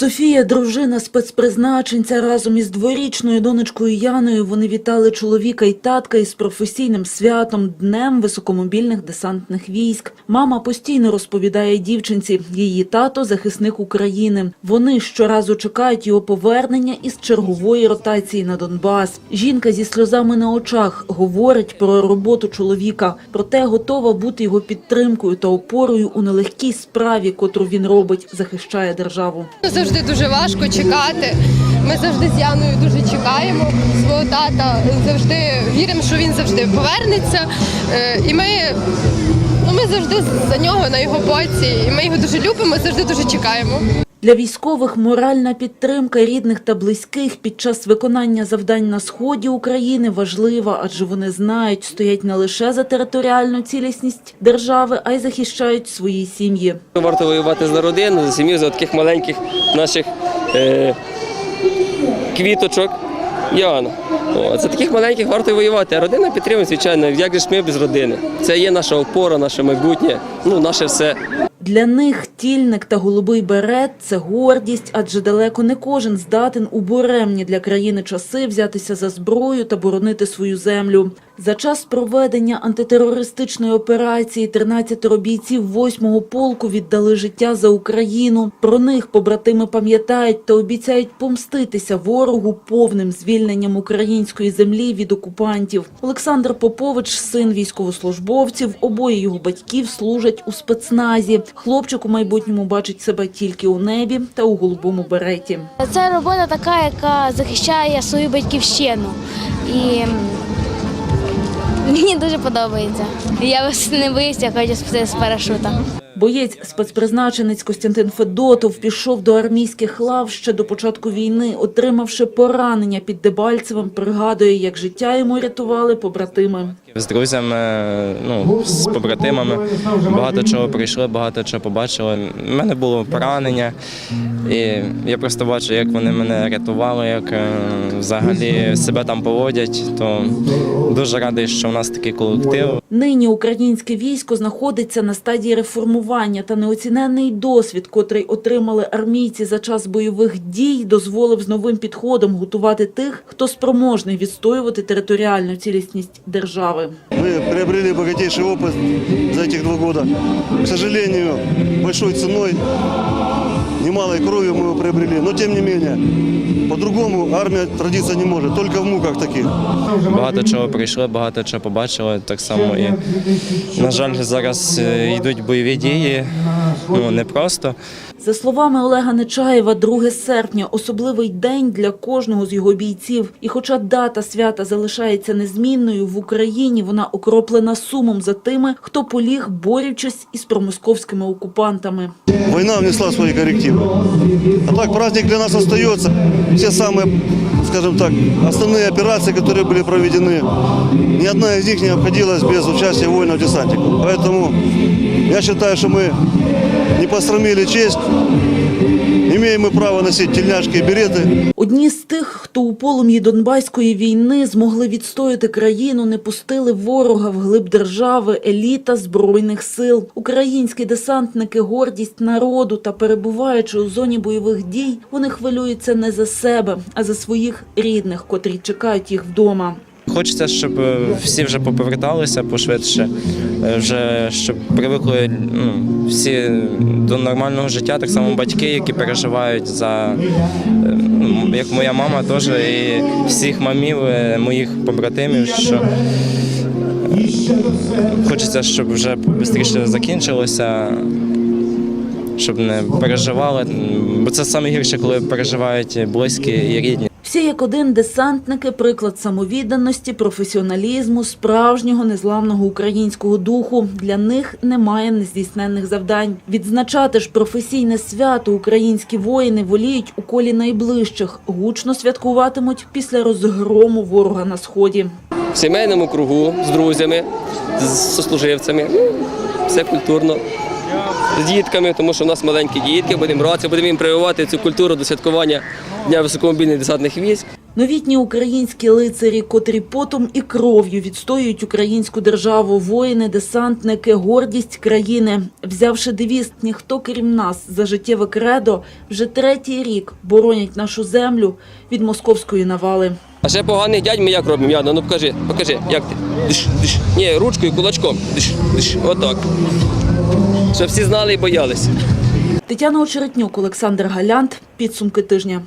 Софія, дружина спецпризначенця, разом із дворічною донечкою Яною вони вітали чоловіка і татка із професійним святом Днем високомобільних десантних військ. Мама постійно розповідає дівчинці, її тато захисник України. Вони щоразу чекають його повернення із чергової ротації на Донбас. Жінка зі сльозами на очах говорить про роботу чоловіка, проте готова бути його підтримкою та опорою у нелегкій справі, котру він робить, захищає державу. Завжди дуже важко чекати. Ми завжди з Яною дуже чекаємо свого тата. Завжди віримо, що він завжди повернеться. Е, І ми, ну, ми завжди за нього на його боці. І ми його дуже любимо, завжди дуже чекаємо. Для військових моральна підтримка рідних та близьких під час виконання завдань на сході України важлива, адже вони знають, стоять не лише за територіальну цілісність держави, а й захищають свої сім'ї. Варто воювати за родину, за сім'ю, за таких маленьких наших е, квіточок. Яна. За таких маленьких варто воювати. А родина підтримує, звичайно, як же ж ми без родини. Це є наша опора, наше майбутнє, ну, наше все. Для них тільник та голубий берет – це гордість, адже далеко не кожен здатен у буремні для країни часи взятися за зброю та боронити свою землю. За час проведення антитерористичної операції 13 бійців 8-го полку віддали життя за Україну. Про них побратими пам'ятають та обіцяють помститися ворогу повним звільненням української землі від окупантів. Олександр Попович – син військовослужбовців, обоє його батьків служать у спецназі. Хлопчик у майбутньому бачить себе тільки у небі та у голубому береті. Це робота така, яка захищає свою батьківщину. І мені дуже подобається. Я вас не боюсь, я хочу спити з парашута. Боєць спецпризначенець Костянтин Федотов пішов до армійських лав ще до початку війни, отримавши поранення під Дебальцевим, пригадує, як життя йому рятували побратими. З друзями, ну, з побратимами багато чого прийшли, багато чого побачили. У мене було поранення, і я просто бачу, як вони мене рятували, як е, взагалі себе там поводять. То дуже радий, що в нас такий колектив. Нині українське військо знаходиться на стадії реформування та неоціненний досвід, котрий отримали армійці за час бойових дій, дозволив з новим підходом готувати тих, хто спроможний відстоювати територіальну цілісність держави Мы приобрели богатейший опыт за этих два года. К сожалению, большой ценой, немалой кровью мы его приобрели. Но тем не менее, по-другому армия родиться не может, только в муках таких. Багато чого прийшли, багато чого побачили. Так само і на жаль, зараз е, йдуть бойові дії. Ну непросто. За словами Олега Нечаєва, 2 серпня – особливий день для кожного з його бійців. І хоча дата свята залишається незмінною, в Україні вона окроплена сумом за тими, хто поліг, борючись із промосковськими окупантами. Война внесла свои коррективы. А так праздник для нас остается. Все самые, скажем так, основные операции, которые были проведены, ни одна из них не обходилась без участия воинов десантников. Поэтому я считаю, что мы не посрамили честь, имеем право носить тельняшки и береты. Одні з тих, хто у полум'ї Донбаської війни змогли відстояти країну, не пустили ворога в глиб держави, еліта Збройних сил. Українські десантники – гордість народу та перебуваючи у зоні бойових дій, вони хвилюються не за себе, а за своїх рідних, котрі чекають їх вдома. Хочеться, щоб е, всі вже поповерталися пошвидше, е, вже щоб привикли ну, всі до нормального життя, так само батьки, які переживають за е, ну, як моя мама, теж і всіх мамів, е, моїх побратимів, що е, хочеться, щоб вже швидше закінчилося. Щоб не переживали, бо це найгірше, коли переживають близькі і рідні. Всі як один десантники – приклад самовідданості, професіоналізму, справжнього незламного українського духу. Для них немає нездійсненних завдань. Відзначати ж професійне свято українські воїни воліють у колі найближчих. Гучно святкуватимуть після розгрому ворога на сході. В сімейному кругу з друзями, з сослуживцями. Ну, Все культурно. З дітками, тому що у нас маленькі дітки, будемо радися, будемо їм прививати цю культуру до святкування Дня високомобільних десантних військ. Новітні українські лицарі, котрі потом і кров'ю відстоюють українську державу, воїни, десантники, гордість країни. Взявши девіз «Ніхто крім нас» за життєве кредо, вже третій рік боронять нашу землю від московської навали. А ще поганий дядь ми як робимо, Яна, ну покажи, покажи, як ти? Диш, диш. Ні, ручкою, кулачком. Диш, диш. Отак. Щоб всі знали і боялися. Тетяна Очеретнюк, Олександр Галянт. Підсумки тижня.